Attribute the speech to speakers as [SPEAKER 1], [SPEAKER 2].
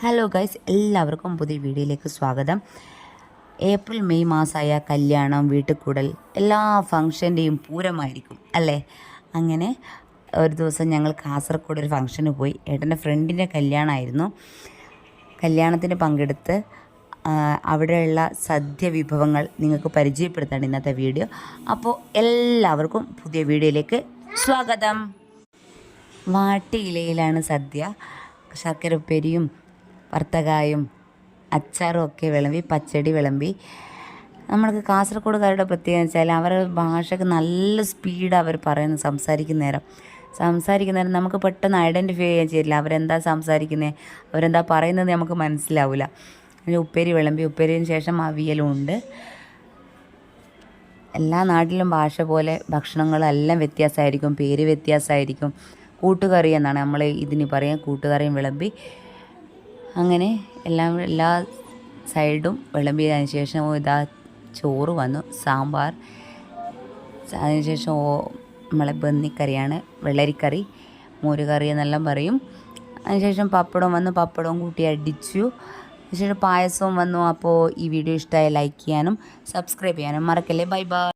[SPEAKER 1] Hello guys എല്ലാവർക്കും പുതിയ വീഡിയോയിലേക്ക് സ്വാഗതം. ഏപ്രിൽ മെയ് മാസമായ കല്യാണം വീട്ടുകൂടൽ എല്ലാ ഫംഗ്ഷന്റെയും പൂരമായിരിക്കും അല്ലേ? അങ്ങനെ ഒരു ദിവസം ഞങ്ങൾ കാസർഗോഡ് ഒരു ഫംഗ്ഷന് പോയി. ഏട്ടന്റെ ഫ്രണ്ടിന്റെ കല്യാണമായിരുന്നു കല്യാണത്തിന് പങ്കെടുത്ത് അവിടെയുള്ള സദ്യ വിഭവങ്ങൾ നിങ്ങൾക്ക് പരിചയപ്പെടുത്താണ് ഇന്നത്തെ വീഡിയോ. അപ്പോൾ എല്ലാവർക്കും പുതിയ വീഡിയോയിലേക്ക് സ്വാഗതം. വാട്ടിയിലയിലാണ് സദ്യ. ശർക്കര ഉപ്പേരിയും വറുത്തകായും അച്ചാറും ഒക്കെ വിളമ്പി പച്ചടി വിളമ്പി. നമ്മൾക്ക് കാസർഗോഡുകാരുടെ പ്രത്യേകത വെച്ചാൽ അവരുടെ ഭാഷയ്ക്ക് നല്ല സ്പീഡ് അവർ പറയുന്നത് സംസാരിക്കുന്ന നേരം. സംസാരിക്കുന്ന നേരം നമുക്ക് പെട്ടെന്ന് ഐഡന്റിഫൈ ചെയ്യാൻ ചെയ്യില്ല. അവരെന്താ സംസാരിക്കുന്നത് അവരെന്താ പറയുന്നത് നമുക്ക് മനസ്സിലാവില്ല ഉപ്പേരി വിളമ്പി ഉപ്പേരിന് ശേഷം അവിയലും ഉണ്ട്. എല്ലാ നാട്ടിലും ഭാഷ പോലെ ഭക്ഷണങ്ങളെല്ലാം വ്യത്യാസമായിരിക്കും പേര് വ്യത്യാസമായിരിക്കും. കൂട്ടുകറി എന്നാണ് നമ്മൾ ഇതിന് പറയാം കൂട്ടുകറിയും വിളമ്പി. അങ്ങനെ എല്ലാം എല്ലാ സൈഡും വിളമ്പിയതിന് ശേഷം ഇതാ ചോറ് വന്നു. സാമ്പാർ. അതിനുശേഷം ഓ നമ്മളെ ബന്നിക്കറിയാണ് വെള്ളരിക്കറി മോരുകറി എന്നെല്ലാം പറയും. അതിനുശേഷം പപ്പടം വന്നു. പപ്പടവും കൂട്ടി അടിച്ചു. അതിനുശേഷം പായസവും വന്നു. അപ്പോൾ ഈ വീഡിയോ ഇഷ്ടമായി ലൈക്ക് ചെയ്യാനും സബ്സ്ക്രൈബ് ചെയ്യാനും മറക്കല്ലേ. Bye bye.